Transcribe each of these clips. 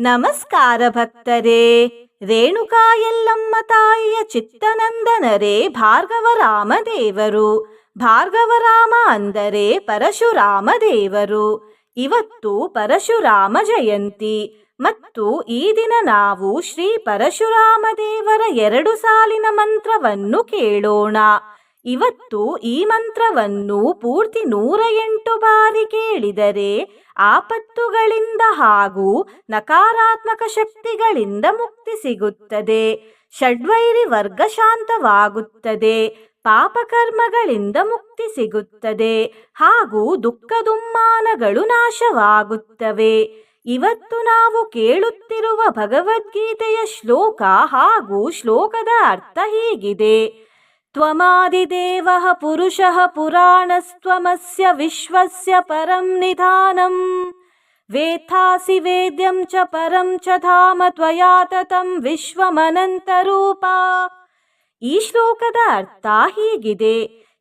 ನಮಸ್ಕಾರ ಭಕ್ತರೇ. ರೇಣುಕಾ ಎಲ್ಲಮ್ಮ ತಾಯಿಯ ಚಿತ್ತನಂದನರೇ ಭಾರ್ಗವರಾಮ ದೇವರು ಭಾರ್ಗವರಾಮ ಅಂದರೆ ಪರಶುರಾಮ ದೇವರು ಇವತ್ತು ಪರಶುರಾಮ ಜಯಂತಿ. ಮತ್ತು ಈ ದಿನ ನಾವು ಶ್ರೀ ಪರಶುರಾಮ ದೇವರ ಎರಡು ಸಾಲಿನ ಮಂತ್ರವನ್ನು ಕೇಳೋಣ. ಇವತ್ತು ಈ ಮಂತ್ರವನ್ನು ಪೂರ್ತಿ ನೂರ ಎಂಟು ಬಾರಿ ಕೇಳಿದರೆ ಆಪತ್ತುಗಳಿಂದ ಹಾಗೂ ನಕಾರಾತ್ಮಕ ಶಕ್ತಿಗಳಿಂದ ಮುಕ್ತಿ ಸಿಗುತ್ತದೆ. ಷಡ್ವೈರಿ ವರ್ಗ ಶಾಂತವಾಗುತ್ತದೆ. ಪಾಪಕರ್ಮಗಳಿಂದ ಮುಕ್ತಿ ಸಿಗುತ್ತದೆ. ಹಾಗೂ ದುಃಖ ದುಮ್ಮಾನಗಳು ನಾಶವಾಗುತ್ತವೆ. ಇವತ್ತು ನಾವು ಕೇಳುತ್ತಿರುವ ಭಗವದ್ಗೀತೆಯ ಶ್ಲೋಕ ಹಾಗೂ ಶ್ಲೋಕದ ಅರ್ಥ ಹೀಗಿದೆ. त्वमादिदेवः पुरुषः पुराणस्त्वमस्य विश्वस्य परं निधानम् वेत्थासि वेद्यं च परं च धाम त्वया ततं ವಿಶ್ವಮನಂತರೂಪ ಈ ಶ್ಲೋಕದ ಅರ್ಥ ಹೀಗಿದೆ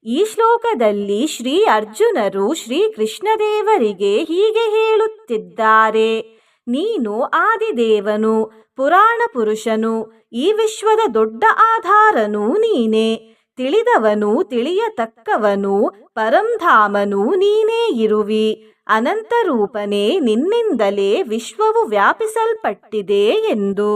ಈ ಶ್ಲೋಕದಲ್ಲಿ ಶ್ರೀ ಅರ್ಜುನರು ಶ್ರೀ ಕೃಷ್ಣದೇವರಿಗೆ ಹೀಗೆ ಹೇಳುತ್ತಿದ್ದಾರೆ ನೀನು ಆದಿದೇವನು ಪುರಾಣ ಪುರುಷನು ಈ ವಿಶ್ವದ ದೊಡ್ಡ ಆಧಾರನು ನೀನೇ ತಿಳಿದವನು ತಿಳಿಯತಕ್ಕವನು ಪರಂಧಾಮನು ನೀನೇ ಇರುವಿ. ಅನಂತರೂಪನೇ ನಿನ್ನಿಂದಲೇ ವಿಶ್ವವು ವ್ಯಾಪಿಸಲ್ಪಟ್ಟಿದೆ ಎಂದು.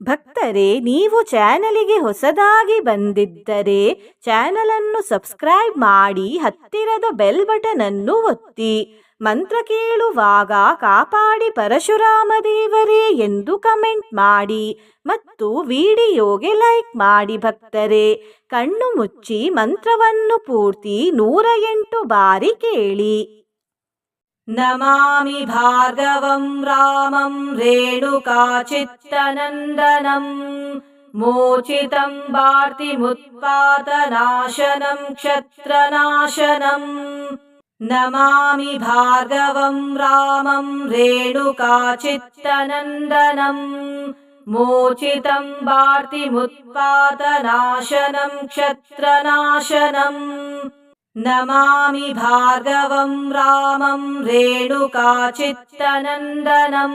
ಭಕ್ತರೇ, ನೀವು ಚಾನಲಿಗೆ ಹೊಸದಾಗಿ ಬಂದಿದ್ದರೆ ಚಾನಲನ್ನು ಸಬ್ಸ್ಕ್ರೈಬ್ ಮಾಡಿ ಹತ್ತಿರದ ಬೆಲ್ ಬಟನ್ ಅನ್ನು ಒತ್ತಿ, ಮಂತ್ರ ಕೇಳುವಾಗ ಕಾಪಾಡಿ ಪರಶುರಾಮ ದೇವರೇ ಎಂದು ಕಮೆಂಟ್ ಮಾಡಿ ಮತ್ತು ವಿಡಿಯೋಗೆ ಲೈಕ್ ಮಾಡಿ ಭಕ್ತರೇ, ಕಣ್ಣು ಮುಚ್ಚಿ ಮಂತ್ರವನ್ನು ಪೂರ್ತಿ ನೂರ ಎಂಟು ಬಾರಿ ಕೇಳಿ. नमामि भाधवम् रामम् रेणुकाचित्तनन्दनम् मोचितम् भार्तिमुत्पातनाशनम् क्षत्रनाशनम् नमामि भाधवम् रामम् रेणुकाचित्तनन्दनम् मोचितम् भार्तिमुत्पातनाशनम् क्षत्रनाशनम् नमामि भार्गवं रामं रेणुकाचित्तनन्दनम्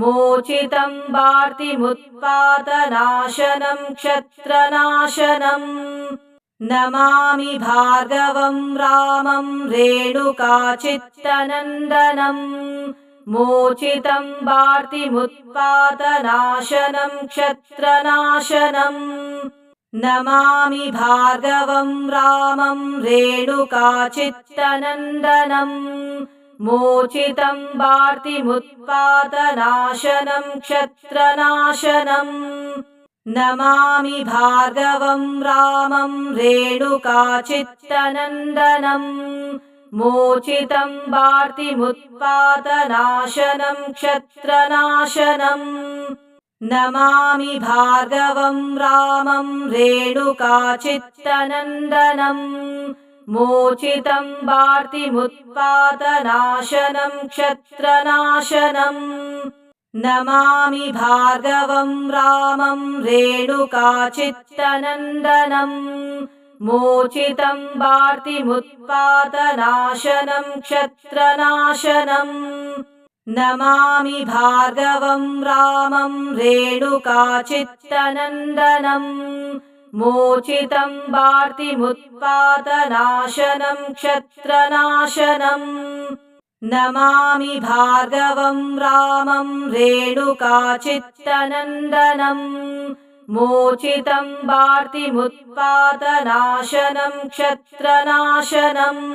मोचितं वार्तिमुत्पातनाशनं क्षत्रनाशनम् नमामि भार्गवं रामं रेणुकाचित्तनन्दनम् मोचितं वार्तिमुत्पातनाशनं क्षत्रनाशनम् नमामि भार्गवं रामं रेणुकाचित्तनन्दनम् मोचितं वार्तिमुत्पातनाशनं क्षत्रनाशनम् नमामि भार्गवं रामं रेणुकाचित्तनन्दनम् मोचितं वार्तिमुत्पातनाशनं क्षत्रनाशनम् नमामि भार्गवं रामं रेणुकाचित्तनन्दनम् मोचितं वार्तिमुत्पातनाशनं क्षत्रनाशनम् नमामि भार्गवं रामं रेणुकाचित्तनन्दनम् मोचितं वार्तिमुत्पातनाशनं क्षत्रनाशनम् नमामि भार्गवं रामं रेणुकाचित्तनन्दनम् मोचितं वार्तिमुत्पातनाशनं क्षत्रनाशनम् नमामि भार्गवं रामं रेणुकाचित्तनन्दनम् मोचितं वार्तिमुत्पातनाशनं क्षत्रनाशनम्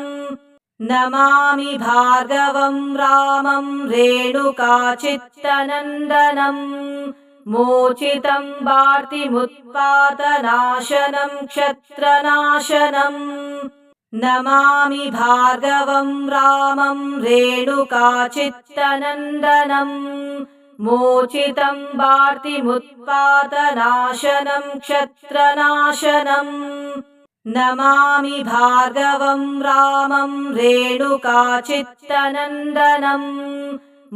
नमामि भार्गवं रामं रेणुकाचित्तनन्दनम् मोचितं वार्तिमुत्पातनाशनं क्षत्रनाशनम् नमामि भार्गवं रामं रेणुकाचित्तनन्दनम् मोचितं वार्तिमुत्पातनाशनं क्षत्रनाशनम् नमामि भार्गवं रामं रेणुकाचित्तनन्दनम्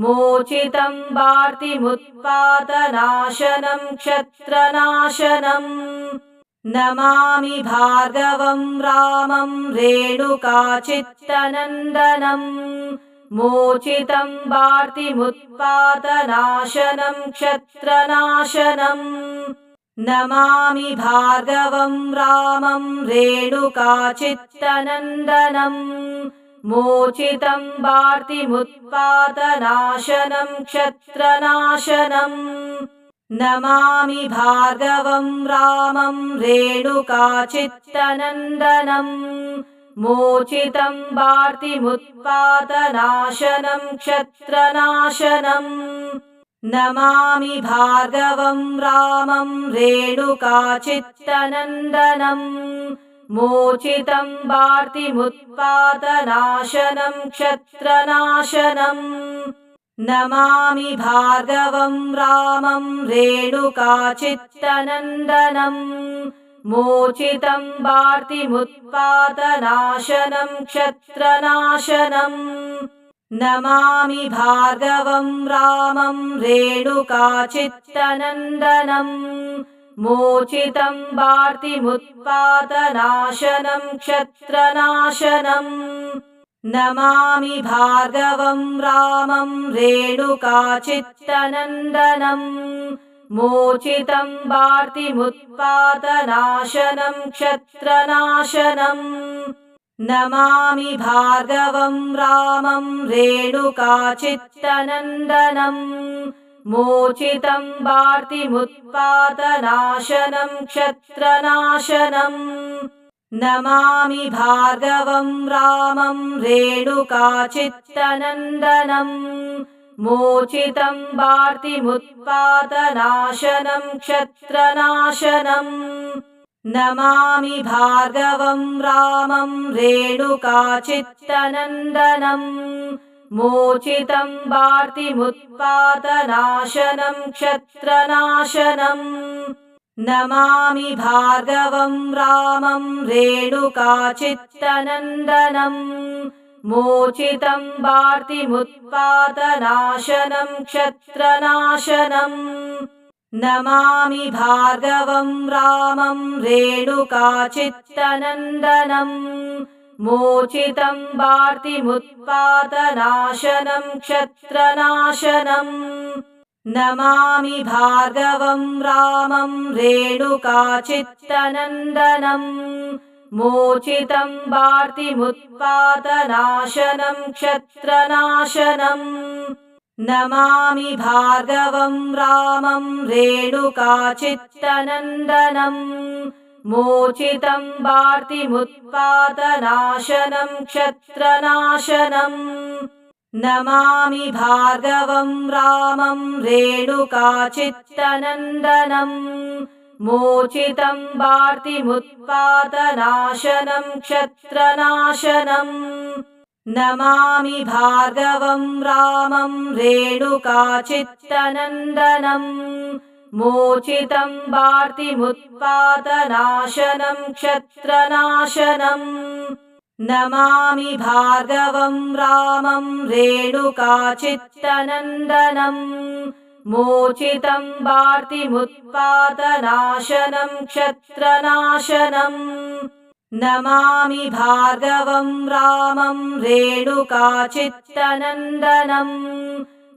मोचितं वार्तिमुत्पातनाशनं क्षत्रनाशनम् नमामि भार्गवं रामं रेणुकाचित्तनन्दनम् मोचितं वार्तिमुत्पातनाशनं क्षत्रनाशनम् नमामि भार्गवं रामं रेणुकाचित्तनन्दनम् मोचितं वार्तिमुत्पातनाशनं क्षत्रनाशनम् नमामि भार्गवं रामं रेणुकाचित्तनन्दनम् मोचितं वार्तिमुत्पातनाशनं क्षत्रनाशनम् नमामि भार्गवं रामं रेणुकाचित्तनन्दनम् मोचितं वार्तिमुत्पातनाशनं क्षत्रनाशनम् नमामि भार्गवं रामं रेणुकाचित्तनन्दनम् मोचितं वार्तिमुत्पातनाशनं क्षत्रनाशनम् नमामि भार्गवं रामं रेणुकाचित्तनन्दनम् मोचितं वार्तिमुत्पातनाशनं क्षत्रनाशनम् नमामि भार्गवं रामं रेणुकाचित्तनन्दनम् मोचितं वार्तिमुत्पातनाशनं क्षत्रनाशनम् नमामि भार्गवं रामं रेणुकाचित्तनन्दनम् मोचितं वार्तिमुत्पातनाशनं क्षत्रनाशनम् नमामि भार्गवं रामं रेणुकाचित्तनन्दनम् मोचितं वार्तिमुत्पातनाशनं क्षत्रनाशनम् नमामि भार्गवं रामं रेणुकाचित्तनन्दनम् मोचितं वार्तिमुत्पातनाशनं क्षत्रनाशनम् नमामि भार्गवं रामं रेणुकाचित्तनन्दनम् मोचितं वार्तिमुत्पातनाशनं क्षत्रनाशनम् नमामि भार्गवं रामं रेणुकाचित्तनन्दनम् मोचितं वार्तिमुत्पातनाशनं क्षत्रनाशनम् नमामि भार्गवं रामं रेणुकाचित्तनन्दनम् मोचितं वार्तिमुत्पातनाशनं क्षत्रनाशनम् नमामि भार्गवं रामं रेणुकाचित्तनन्दनम् मोचितं वार्तिमुत्पातनाशनं क्षत्रनाशनम् नमामि भार्गवं रामं रेणुकाचित्तनन्दनम् मोचितं वार्तिमुत्पातनाशनं क्षत्रनाशनम् नमामि भार्गवं रामं रेणुकाचित्तनन्दनम् मोचितं वार्तिमुत्पातनाशनं क्षत्रनाशनम् नमामि भार्गवं रामं रेणुकाचित्तनन्दनम् मोचितं वार्तिमुत्पातनाशनं क्षत्रनाशनम् नमामि भार्गवं रामं रेणुकाचित्तनन्दनम्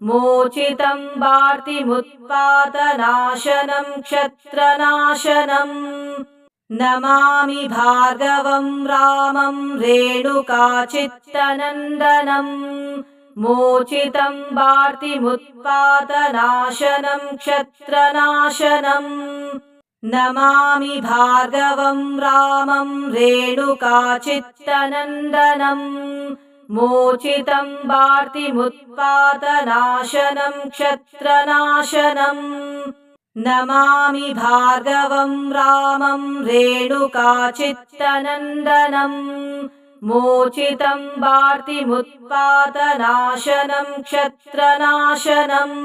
मोचितं वार्तिमुत्पातनाशनं क्षत्रनाशनम् नमामि भार्गवं रामं रेणुकाचित्तनन्दनम् मोचितं वार्तिमुत्पातनाशनं क्षत्रनाशनम् नमामि भार्गवं रामं रेणुकाचित्तनन्दनम् मोचितं वार्तिमुत्पातनाशनं क्षत्रनाशनम् नमामि भार्गवं रामं रेणुकाचित्तनन्दनम् मोचितं वार्तिमुत्पातनाशनं क्षत्रनाशनम्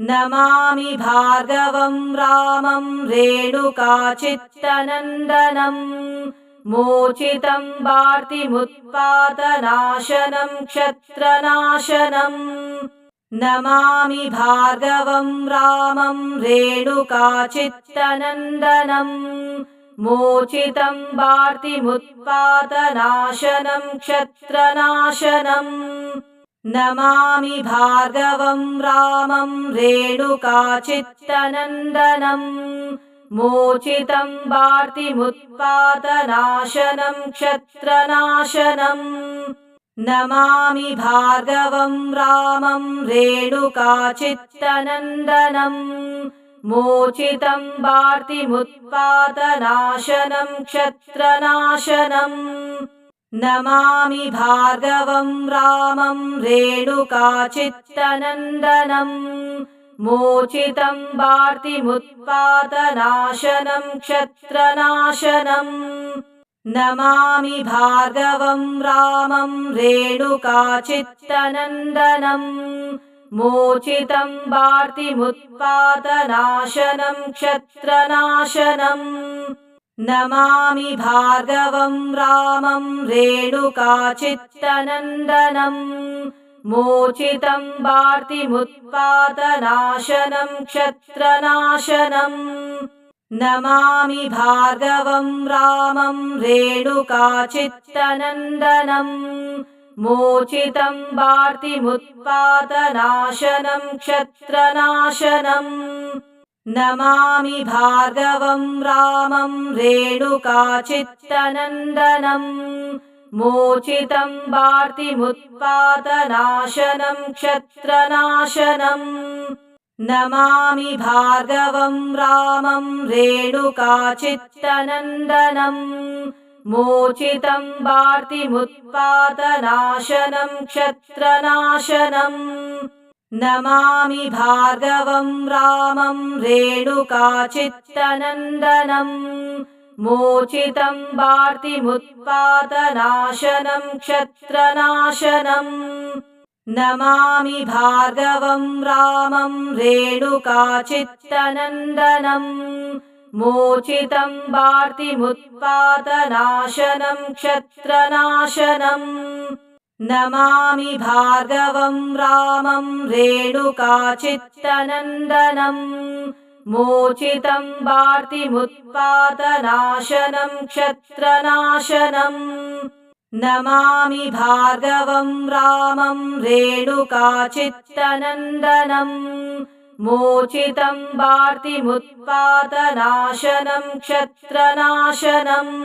नमामि भार्गवं रामं रेणुकाचित्तनन्दनम् मोचितं वार्तिमुत्पातनाशनं क्षत्रनाशनम् नमामि भार्गवं रामं रेणुकाचित्तनन्दनम् मोचितं वार्तिमुत्पातनाशनं क्षत्रनाशनम् नमामि भार्गवं रामं रेणुकाचित्तनन्दनम् मोचितं वार्तिमुत्पातनाशनं क्षत्रनाशनम् नमामि भार्गवं रामं रेणुकाचित्तनन्दनम् मोचितं वार्तिमुत्पातनाशनं क्षत्रनाशनम् नमामि भार्गवं रामं रेणुकाचित्तनन्दनम् मोचितं वार्तिमुत्पातनाशनं क्षत्रनाशनम् नमामि भार्गवं रामं रेणुकाचित्तनन्दनम् मोचितं वार्तिमुत्पातनाशनं क्षत्रनाशनम् नमामि भार्गवं रामं रेणुकाचित्तनन्दनम् मोचितं वार्तिमुत्पातनाशनं क्षत्रनाशनम् नमामि भार्गवं रामं रेणुकाचित्तनन्दनम् मोचितं वार्तिमुत्पातनाशनं क्षत्रनाशनम् नमामि भार्गवं रामं रेणुकाचित्तनन्दनम् मोचितं वार्तिमुत्पातनाशनं क्षत्रनाशनम् नमामि भार्गवं रामं रेणुकाचित्तनन्दनम् मोचितं वार्तिमुत्पातनाशनं क्षत्रनाशनम् नमामि भार्गवं रामं रेणुकाचित्तनन्दनम् मोचितं वार्तिमुत्पातनाशनं क्षत्रनाशनम् नमामि भार्गवं रामं रेणुकाचित्तनन्दनम् मोचितं वार्तिमुत्पातनाशनं क्षत्रनाशनम् नमामि भार्गवं रामं रेणुकाचित्तनन्दनम् मोचितं वार्तिमुत्पातनाशनं क्षत्रनाशनम् नमामि भार्गवं रामं रेणुकाचित्तनन्दनम् मोचितं वार्तिमुत्पातनाशनं क्षत्रनाशनम्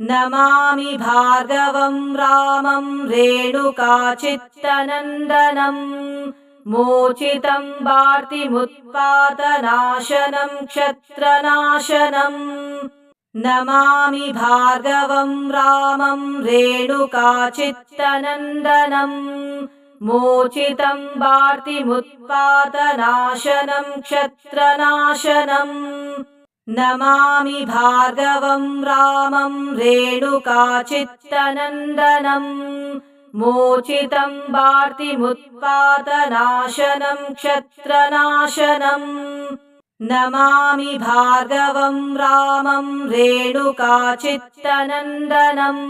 नमामि भार्गवं रामं रेणुकाचित्तनन्दनम् मोचितं वार्तिमुत्पातनाशनं क्षत्रनाशनम् नमामि भार्गवं रामं रेणुकाचित्तनन्दनम् मोचितं वार्तिमुत्पातनाशनं क्षत्रनाशनम् नमामि भार्गवं रामं रेणुकाचित्तनन्दनम् मोचितं वार्तिमुत्पातनाशनं क्षत्रनाशनम् नमामि भार्गवं रामं रेणुकाचित्तनन्दनम्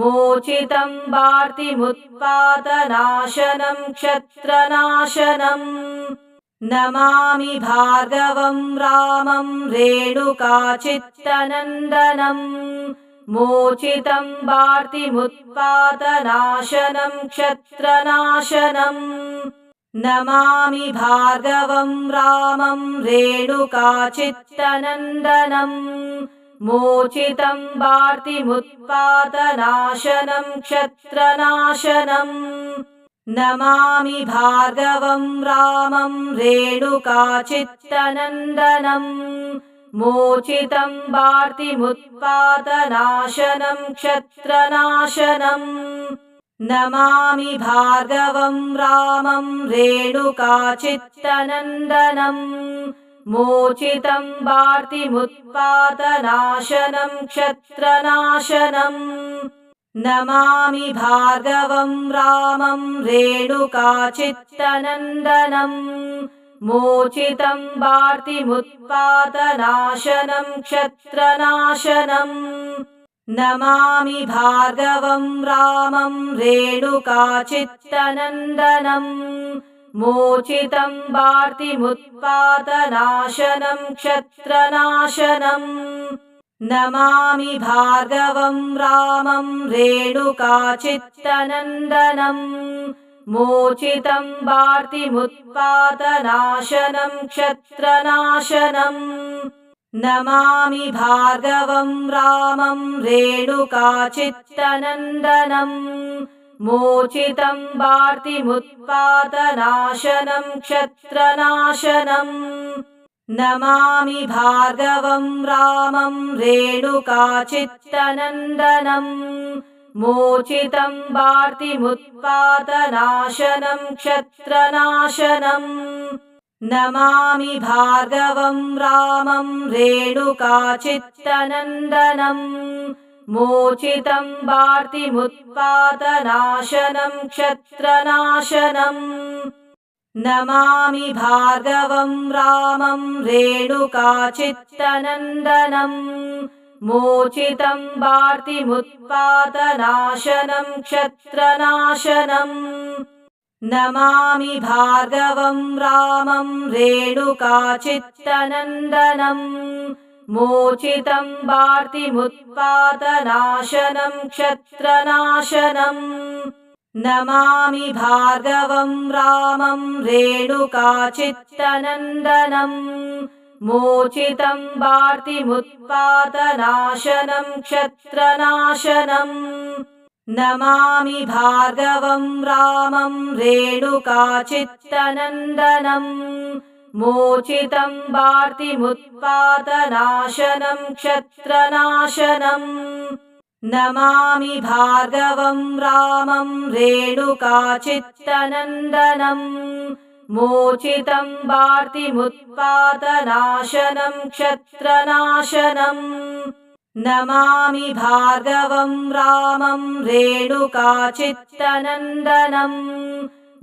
मोचितं वार्तिमुत्पातनाशनं क्षत्रनाशनम् नमामि भार्गवं रामं रेणुकाचित्तनन्दनम् मोचितं वार्तिमुत्पातनाशनं क्षत्रनाशनम् नमामि भार्गवं रामं रेणुकाचित्तनन्दनम् मोचितं वार्तिमुत्पातनाशनं क्षत्रनाशनम् नमामि भार्गवं रामं रेणुकाचित्तनन्दनम् मोचितं वार्तिमुत्पातनाशनं क्षत्रनाशनम् नमामि भार्गवं रामं रेणुकाचित्तनन्दनम् मोचितं वार्तिमुत्पातनाशनं क्षत्रनाशनम् नमामि भार्गवं रामं रेणुकाचित्तनन्दनम् मोचितं वार्तिमुत्पातनाशनं क्षत्रनाशनम् नमामि भार्गवं रामं रेणुकाचित्तनन्दनम् मोचितं वार्तिमुत्पातनाशनं क्षत्रनाशनम् नमामि भार्गवं रामं रेणुकाचित्तनन्दनम् मोचितं वार्तिमुत्पातनाशनं क्षत्रनाशनम् नमामि भार्गवं रामं रेणुकाचित्तनन्दनम् मोचितं वार्तिमुत्पातनाशनं क्षत्रनाशनम् नमामि भार्गवं रामं रेणुकाचित्तनन्दनम् मोचितं वार्तिमुत्पातनाशनं क्षत्रनाशनम् नमामि भार्गवं रामं रेणुकाचित्तनन्दनम् मोचितं वार्तिमुत्पातनाशनं क्षत्रनाशनम् नमामि भार्गवं रामं रेणुकाचित्तनन्दनम् मोचितं वार्तिमुत्पातनाशनं क्षत्रनाशनम् नमामि भार्गवं रामं रेणुकाचित्तनन्दनम् मोचितं वार्तिमुत्पातनाशनं क्षत्रनाशनम् नमामि भार्गवं रामं रेणुकाचित्तनन्दनम् मोचितं वार्तिमुत्पातनाशनं क्षत्रनाशनम् नमामि भार्गवं रामं रेणुकाचित्तनन्दनम् मोचितं वार्तिमुत्पातनाशनं क्षत्रनाशनम् नमामि भार्गवं रामं रेणुकाचित्तनन्दनम् मोचितं वार्तिमुत्पातनाशनं क्षत्रनाशनम् नमामि भार्गवं रामं रेणुकाचित्तनन्दनम्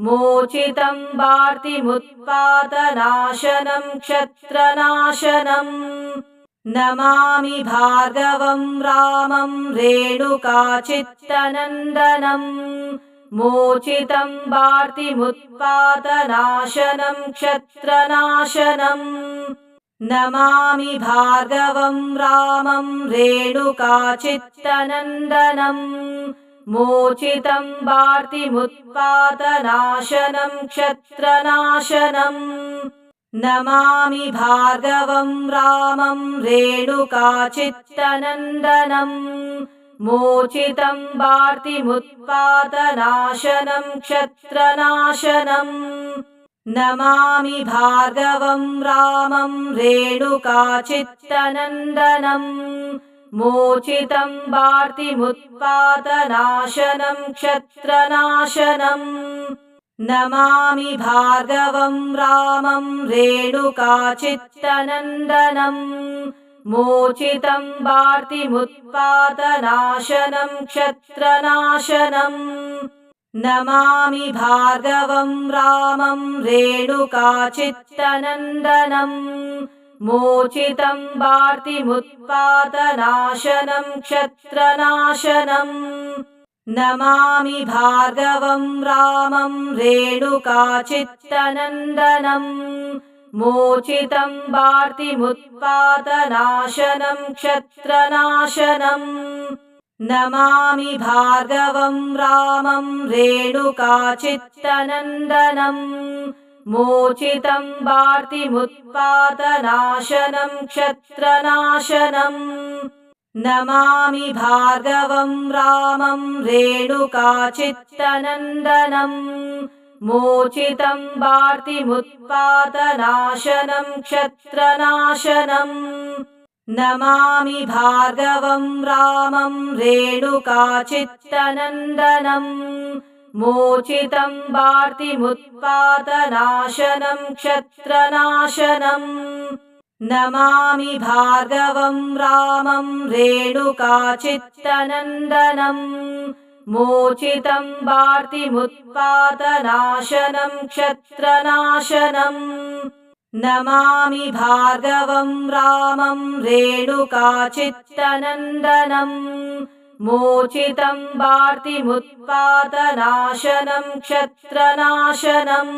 मोचितं वार्तिमुत्पातनाशनं क्षत्रनाशनम् नमामि भार्गवं रामं रेणुकाचित्तनन्दनम् मोचितं वार्तिमुत्पातनाशनं क्षत्रनाशनम् नमामि भार्गवं रामं रेणुकाचित्तनन्दनम् मोचितं वार्तिमुत्पातनाशनं क्षत्रनाशनम् नमामि भार्गवं रामं रेणुकाचित्तनन्दनम् मोचितं वार्तिमुत्पातनाशनं क्षत्रनाशनम् नमामि भार्गवं रामं रेणुकाचित्तनन्दनम् मोचितं वार्तिमुत्पातनाशनं क्षत्रनाशनम् नमामि भार्गवं रामं रेणुकाचित्तनन्दनम् मोचितं वार्तिमुत्पातनाशनं क्षत्रनाशनम् नमामि भार्गवं रामं रेणुकाचित्तनन्दनम् मोचितं वार्तिमुत्पातनाशनं क्षत्रनाशनम् नमामि भार्गवं रामं रेणुकाचित्तनन्दनम् मोचितं वार्तिमुत्पातनाशनं क्षत्रनाशनम् नमामि भार्गवं रामं रेणुकाचित्तनन्दनम् मोचितं वार्तिमुत्पातनाशनं क्षत्रनाशनम् नमामि भार्गवं रामं रेणुकाचित्तनन्दनम् मोचितं वार्तिमुत्पातनाशनं क्षत्रनाशनम् नमामि भार्गवं रामं रेणुकाचित्तनन्दनम् मोचितं वार्तिमुत्पातनाशनं क्षत्रनाशनम् नमामि भार्गवं रामं रेणुकाचित्तनन्दनम् मोचितं वार्तिमुत्पातनाशनं क्षत्रनाशनम् नमामि भार्गवं रामं रेणुकाचित्तनन्दनम् मोचितं वार्तिमुत्पातनाशनं क्षत्रनाशनम्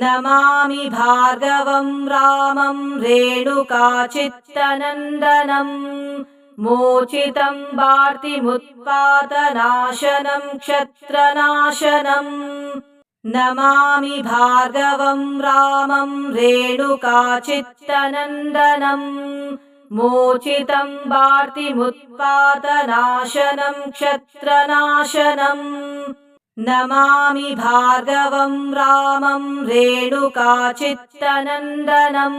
नमामि भार्गवं रामं रेणुकाचित्तनन्दनम् मोचितं वार्तिमुत्पातनाशनं क्षत्रनाशनम् नमामि भार्गवं रामं रेणुकाचित्तनन्दनम् मोचितं वार्तिमुत्पातनाशनं क्षत्रनाशनम् नमामि भार्गवं रामं रेणुकाचित्तनन्दनम्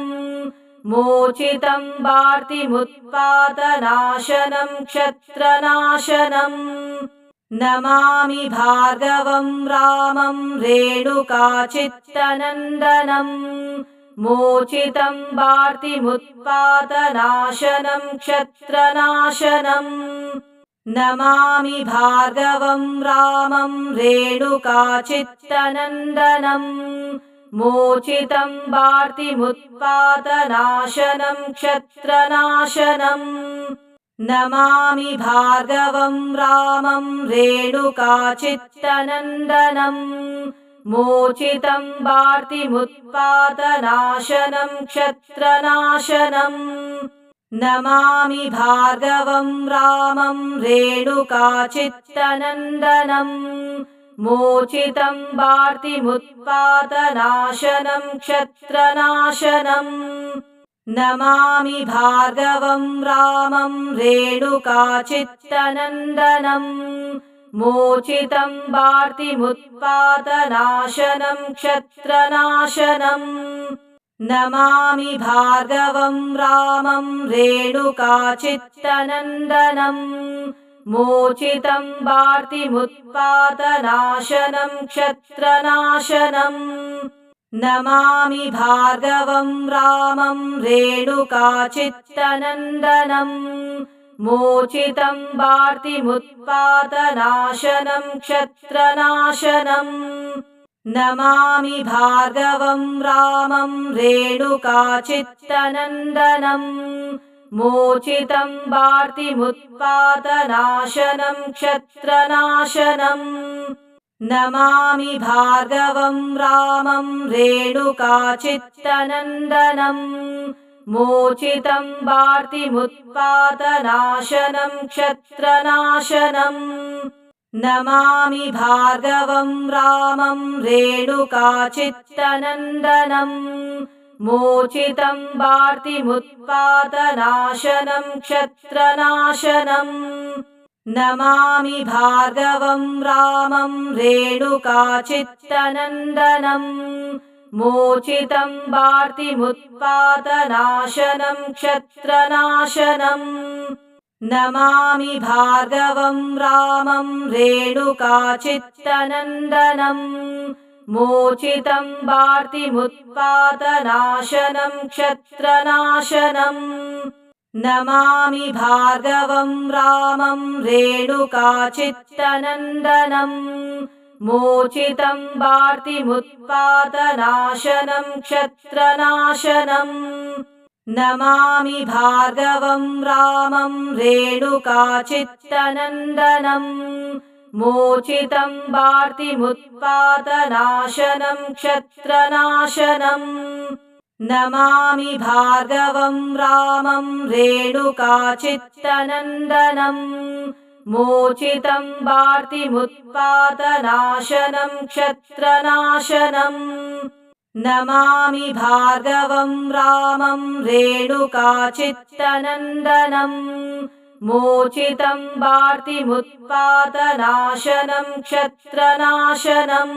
मोचितं वार्तिमुत्पातनाशनं क्षत्रनाशनम् नमामि भार्गवं रामं रेणुकाचित्तनन्दनम् मोचितं वार्तिमुत्पातनाशनं क्षत्रनाशनम् नमामि भार्गवं रामं रेणुकाचित्तनन्दनम् मोचितं वार्तिमुत्पातनाशनं क्षत्रनाशनम् नमामि भार्गवं रामं रेणुकाचित्तनन्दनम् मोचितं वार्तिमुत्पातनाशनं क्षत्रनाशनम् नमामि भार्गवं रामं रेणुकाचित्तनन्दनम् मोचितं वार्तिमुत्पातनाशनं क्षत्रनाशनम् नमामि भार्गवं रामं रेणुकाचित्तनन्दनम् मोचितं वार्तिमुत्पातनाशनं क्षत्रनाशनम् नमामि भार्गवं रामं रेणुकाचित्तनन्दनम् मोचितं वार्तिमुत्पातनाशनं क्षत्रनाशनम् नमामि भार्गवं रामं रेणुकाचित्तनन्दनम् मोचितं वार्तिमुत्पातनाशनं क्षत्रनाशनम् नमामि भार्गवं रामं रेणुकाचित्तनन्दनम् मोचितं वार्तिमुत्पातनाशनं क्षत्रनाशनम् नमामि भार्गवं रामं रेणुकाचित्तनन्दनम् मोचितं वार्तिमुत्पातनाशनं क्षत्रनाशनम् नमामि भार्गवं रामं रेणुकाचित्तनन्दनम् मोचितं वार्तिमुत्पातनाशनं क्षत्रनाशनम् नमामि भार्गवं रामं रेणुकाचित्तनन्दनम् मोचितं वार्तिमुत्पातनाशनं क्षत्रनाशनम् नमामि भार्गवं रामं रेणुकाचित्तनन्दनम् मोचितं वार्तिमुत्पातनाशनं क्षत्रनाशनम् नमामि भार्गवं रामं रेणुकाचित्तनन्दनम् मोचितं वार्तिमुत्पातनाशनं क्षत्रनाशनम् नमामि भार्गवं रामं रेणुकाचित्तनन्दनम् मोचितं वार्तिमुत्पातनाशनं क्षत्रनाशनम् नमामि भार्गवं रामं रेणुकाचित्तनन्दनम् मोचितं वार्तिमुत्पातनाशनं क्षत्रनाशनम् नमामि भार्गवं रामं रेणुकाचित्तनन्दनम् मोचितं वार्तिमुत्पातनाशनं क्षत्रनाशनम्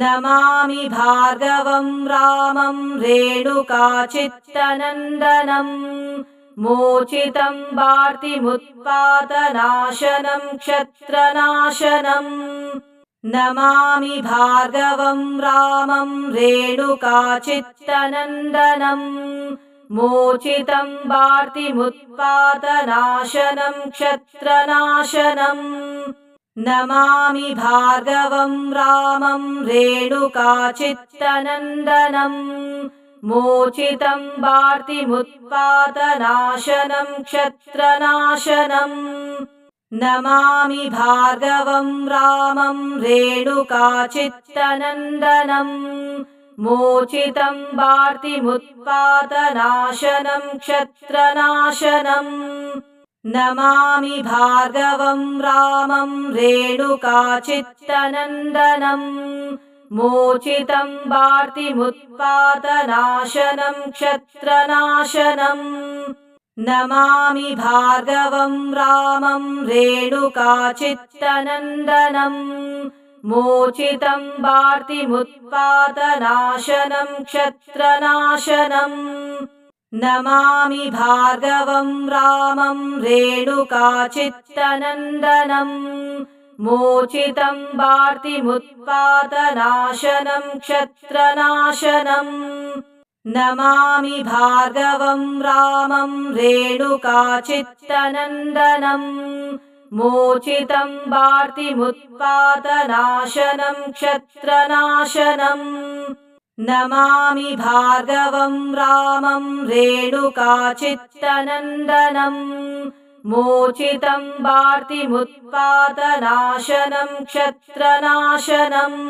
नमामि भार्गवं रामं रेणुकाचित्तनन्दनम् मोचितं वार्तिमुत्पातनाशनं क्षत्रनाशनम् नमामि भार्गवं रामं रेणुकाचित्तनन्दनम् मोचितं वार्तिमुत्पातनाशनं क्षत्रनाशनम् नमामि भार्गवं रामं रेणुकाचित्तनन्दनम् मोचितं वार्तिमुत्पातनाशनं क्षत्रनाशनम् नमामि भार्गवं रामं रेणुकाचित्तनन्दनम् मोचितं वार्तिमुत्पातनाशनं क्षत्रनाशनम् नमामि भार्गवं रामं रेणुकाचित्तनन्दनम् मोचितं वार्तिमुत्पादनाशनं क्षत्रनाशनम् नमामि भार्गवं रामं रेणुकाचित्तनन्दनम् मोचितं वार्तिमुत्पादनाशनं क्षत्रनाशनम् नमामि भार्गवं रामं रेणुकाचित्तनन्दनम् मोचितं वार्तिमुत्पादनाशनं क्षत्रनाशनम् नमामि भार्गवं रामं रेणुकाचित्तनन्दनम् मोचितं वार्तिमुत्पादनाशनं क्षत्रनाशनम् नमामि भार्गवं रामं रेणुकाचित्तनन्दनम् मोचितं वार्तिमुत्पादनाशनं क्षत्रनाशनम्